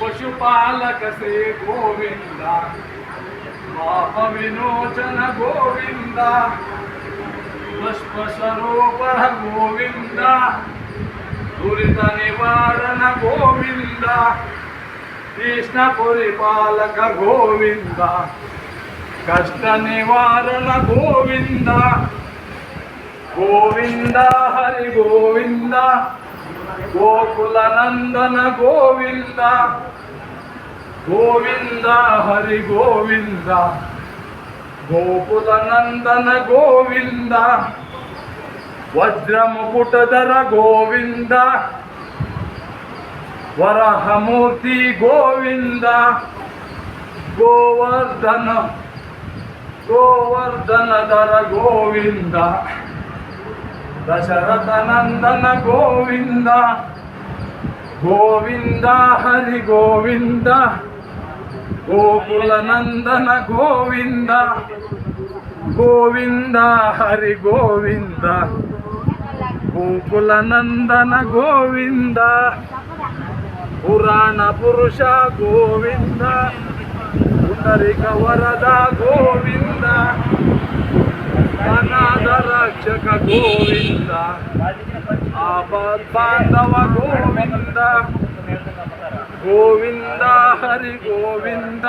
ಪಶುಪಾಲಕ ಸೇ ಗೋವಿಂದ. ಪಾಪ ವಿನೋಚನ ಗೋವಿಂದ. ಪುಷ್ಪ ಸ್ವರೂಪ ಗೋವಿಂದ. ದುರಿತ ನಿವಾರಣ ಗೋವಿಂದ. ಕೃಷ್ಣ ಪರಿಪಾಲಕ ಗೋವಿಂದ. ಕಷ್ಟ ನಿವಾರಣ ಗೋವಿಂದ. ಗೋವಿಂದ ಹರಿ ಗೋವಿಂದ. ಗೋಕುಲ ನಂದನ ಗೋವಿಂದ ಗೋವಿಂದ ಹರಿ ಗೋವಿಂದ ಗೋಕುಲ ನಂದನ ಗೋವಿಂದ ವಜ್ರ ಮುಕುಟಧರ ಗೋವಿಂದ ವರಹಮೂರ್ತಿ ಗೋವಿಂದ ಗೋವರ್ಧನ ಗೋವರ್ಧನಧರ ಗೋವಿಂದ ದಶರಥ ನಂದನ ಗೋವಿಂದ ಗೋವಿಂದ ಹರಿ ಗೋವಿಂದ ಗೋಕುಲ ನಂದನ ಗೋವಿಂದ ಗೋವಿಂದ ಹರಿ ಗೋವಿಂದ ಗೋಕುಲ ನಂದನ ಗೋವಿಂದ ಪುರಾಣ ಪುರುಷ ಗೋವಿಂದ ಪುಂಡರಿಕ ವರದ ಗೋವಿಂದ. గోవింద ఆపద్బాంధవ గోవింద గోవింద హరి గోవింద